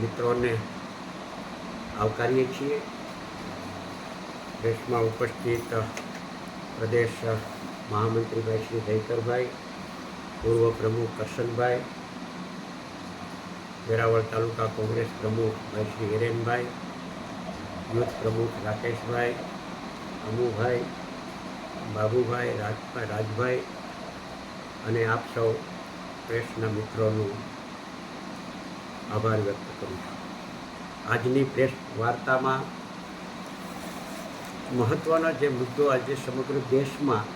મિત્રોને આવકારીએ છીએ. દેશમાં ઉપસ્થિત પ્રદેશ મહામંત્રીભાઈ શ્રી દહીકરભાઈ પૂર્વ પ્રમુખ કરશનભાઈ, વેરાવળ તાલુકા કોંગ્રેસ પ્રમુખ ભાઈ શ્રી હિરેનભાઈ, યુથ પ્રમુખ રાકેશભાઈ અમુભાઈ બાબુભાઈ રાજભાઈ રાજભાઈ અને આપ સૌ પ્રેસના મિત્રોનું આભાર વ્યક્ત કરું છું. આજની પ્રેસ વાર્તામાં મહત્ત્વનો જે મુદ્દો આજે સમગ્ર દેશમાં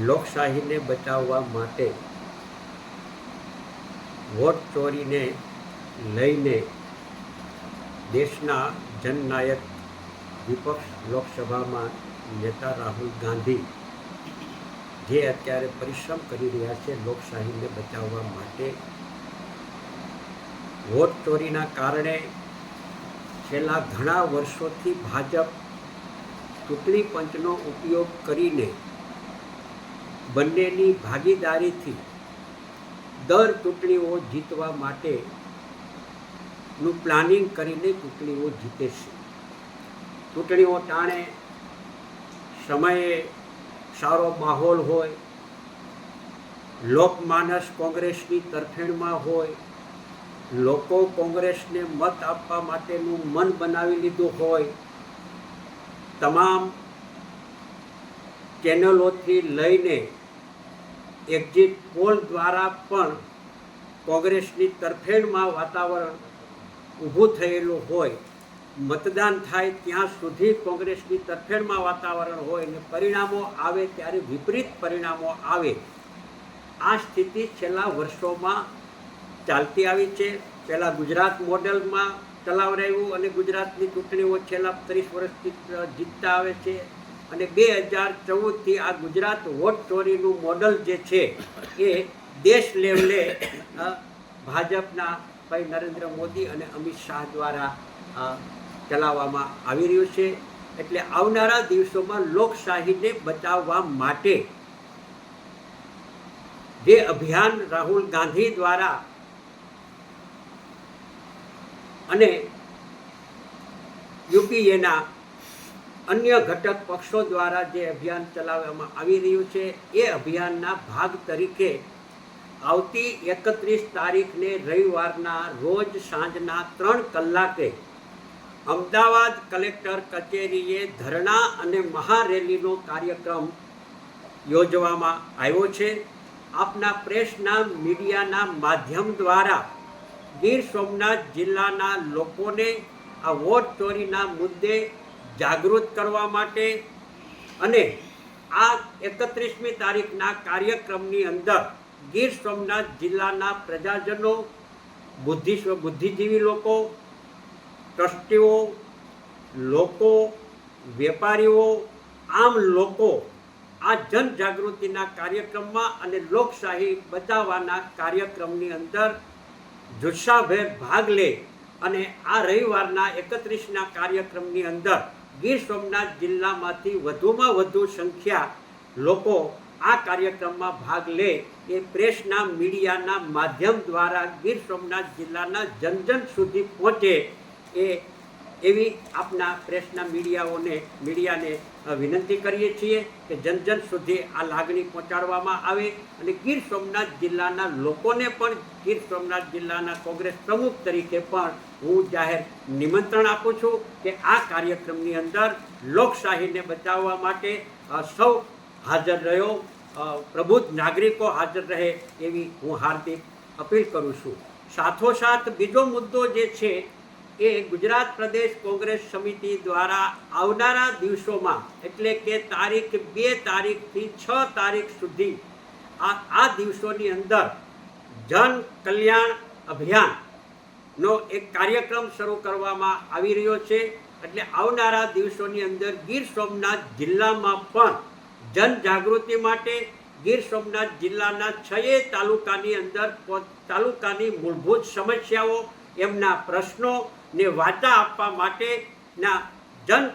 લોકશાહીને બચાવવા માટે વોટ ચોરીને લઈને દેશના જનનાયક વિપક્ષ લોકસભામાં નેતા રાહુલ ગાંધી જે અત્યારે પરિશ્રમ કરી રહ્યા છે લોકશાહીને બચાવવા માટે વોટ ચોરીના કારણે છેલ્લા ઘણા વર્ષોથી ભાજપ ચૂંટણી પંચનો ઉપયોગ કરીને બંનેની ભાગીદારીથી દર ચૂંટણીઓ જીતવા માટેનું પ્લાનિંગ કરીને ચૂંટણીઓ જીતે છે. ચૂંટણીઓ ટાણે સમયે સારો માહોલ હોય, લોકમાનસ કોંગ્રેસની તરફેણમાં હોય લોકો કોંગ્રેસને મત આપવા માટેનું મન બનાવી લીધું હોય, તમામ ચેનલોથી લઈને એક્ઝિટ પોલ દ્વારા પણ કોંગ્રેસની તરફેણમાં વાતાવરણ ઊભું થયેલું હોય, મતદાન થાય ત્યાં સુધી કોંગ્રેસની તરફેણમાં વાતાવરણ હોય અને પરિણામો આવે ત્યારે વિપરીત પરિણામો આવે. આ સ્થિતિ છેલ્લા વર્ષોમાં ચાલતી આવી છે. પહેલાં ગુજરાત મોડેલમાં ચલાવરાયું અને ગુજરાતની ચૂંટણીઓ છેલ્લા ત્રીસ વર્ષથી જીતતા આવે છે. અને બે હજાર ચૌદથી આ ગુજરાત વોટ ચોરીનું મોડલ જે છે, એ દેશ લેવલે ભાજપના ભાઈ નરેન્દ્ર મોદી અને અમિત શાહ દ્વારા ચલાવવામાં આવી રહ્યું છે. એટલે આવનારા દિવસોમાં લોકશાહીને બચાવવા માટે જે અભિયાન રાહુલ ગાંધી દ્વારા અને યુપીએના અન્ય ઘટક પક્ષો દ્વારા જે અભિયાન ચલાવવામાં આવી રહ્યું છે, એ અભિયાનના ભાગ તરીકે આવતી એકત્રીસ તારીખને રવિવારના રોજ સાંજના ત્રણ કલાકે અમદાવાદ કલેક્ટર કચેરીએ ધરણા અને મહારેલીનો કાર્યક્રમ યોજવામાં આવ્યો છે. આપના પ્રેસના મીડિયાના માધ્યમ દ્વારા ગીર સોમનાથ જિલ્લાના લોકોને આ વોટ ચોરીના મુદ્દે જાગૃત કરવા માટે અને આ એકત્રીસમી તારીખના કાર્યક્રમની અંદર ગીર સોમનાથ જિલ્લાના પ્રજાજનો બુદ્ધિ બુદ્ધિજીવી લોકો, ટ્રસ્ટીઓ, લોકો, વેપારીઓ, આમ લોકો આ જનજાગૃતિના કાર્યક્રમમાં અને લોકશાહી બચાવવાના કાર્યક્રમની અંદર જુસ્સાભેર ભાગ લે અને આ રવિવારના એકત્રીસના કાર્યક્રમની અંદર ગીર સોમનાથ જિલ્લામાંથી વધુમાં વધુ સંખ્યા લોકો આ કાર્યક્રમમાં ભાગ લે એ પ્રેસના મીડિયાના માધ્યમ દ્વારા ગીર સોમનાથ જિલ્લાના જન જન સુધી પહોંચે એ એવી આપના પ્રેસના મીડિયાઓને, મીડિયાને વિનંતી કરીએ છીએ કે જન જન સુધી આ લાગણી પહોંચાડવામાં આવે અને ગીર સોમનાથ જિલ્લાના લોકોને પણ ગીર સોમનાથ જિલ્લાના કોંગ્રેસ પ્રમુખ તરીકે પણ હું જાહેર નિમંત્રણ આપું છું કે આ કાર્યક્રમની અંદર લોકશાહીને બચાવવા માટે સૌ હાજર રહ્યો પ્રબુદ્ધ નાગરિકો હાજર રહે એવી હું હાર્દિક અપીલ કરું છું. સાથોસાથ બીજો મુદ્દો જે છે એ ગુજરાત પ્રદેશ કોંગ્રેસ સમિતિ દ્વારા આવનારા દિવસોમાં, એટલે કે તારીખ બે તારીખથી છ તારીખ સુધી, આ આ દિવસોની અંદર જન કલ્યાણ અભિયાનનો એક કાર્યક્રમ શરૂ કરવામાં આવી રહ્યો છે. એટલે આવનારા દિવસોની અંદર ગીર સોમનાથ જિલ્લામાં પણ જનજાગૃતિ માટે ગીર સોમનાથ જિલ્લાના છએ તાલુકાની અંદર તાલુકાની મૂળભૂત સમસ્યાઓ, એમના પ્રશ્નો ને વાચા આપવા માટેના જન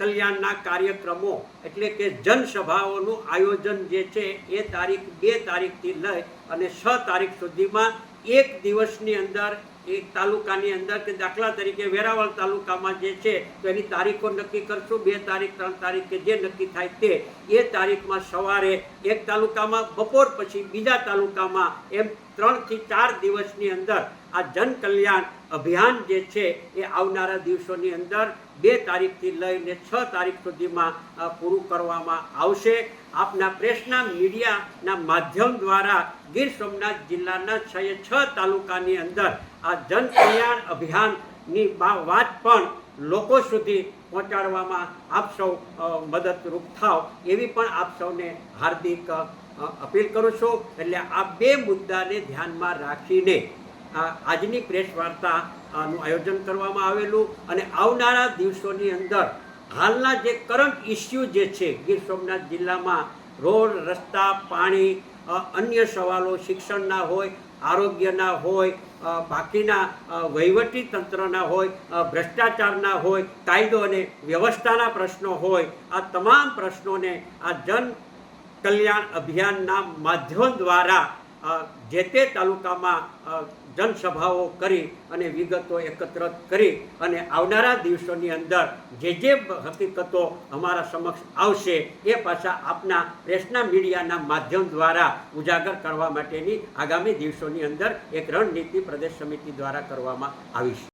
કલ્યાણના કાર્યક્રમો એટલે કે જનસભાઓનું આયોજન જે છે એ તારીખ બે તારીખથી લઈ અને છ તારીખ સુધીમાં એક દિવસની અંદર એક તાલુકાની અંદર કે દાખલા તરીકે વેરાવળ તાલુકામાં જે છે તો એની તારીખો નક્કી કરશું. બે તારીખ, ત્રણ તારીખ કે જે નક્કી થાય તે, એ તારીખમાં સવારે એક તાલુકામાં, બપોર પછી બીજા તાલુકામાં એમ ત્રણથી ચાર દિવસની અંદર આ જન કલ્યાણ અભિયાન જે છે એ આવનારા દિવસોની અંદર બે તારીખથી લઈને છ તારીખ સુધીમાં પૂરું કરવામાં આવશે. આપના પ્રેસના મીડિયાના માધ્યમ દ્વારા ગીર સોમનાથ જિલ્લાના છ છ તાલુકાની અંદર આ જન કલ્યાણ અભિયાનની વાત પણ લોકો સુધી પહોંચાડવામાં આપ સૌ મદદરૂપ થાવ એવી પણ આપ સૌને હાર્દિક અપીલ કરું છું. એટલે આ બે મુદ્દાને ધ્યાનમાં રાખીને આજની પ્રેસ વાર્તાનું આયોજન કરવામાં આવેલું અને આવનારા દિવસોની અંદર હાલના જે કરંટ ઇસ્યુ જે છે, ગીર સોમનાથ જિલ્લામાં રોડ, રસ્તા, પાણી અન્ય સવાલો શિક્ષણના હોય, આરોગ્યના હોય બાકીના વહીવટી તંત્રના હોય ભ્રષ્ટાચારના હોય, કાયદો અને વ્યવસ્થાના પ્રશ્નો હોય, આ તમામ પ્રશ્નોને આ જન કલ્યાણ અભિયાનના માધ્યમ દ્વારા જે તે તાલુકામાં જનસભાઓ કરી અને વિગતો એકત્ર કરી અને આવનારા દિવસોની અંદર જે જે હકીકતો અમારા સમક્ષ આવશે એ પાછા આપના પ્રેસના મીડિયાના માધ્યમ દ્વારા ઉજાગર કરવા માટેની આગામી દિવસોની અંદર એક રણનીતિ પ્રદેશ સમિતિ દ્વારા કરવામાં આવી છે.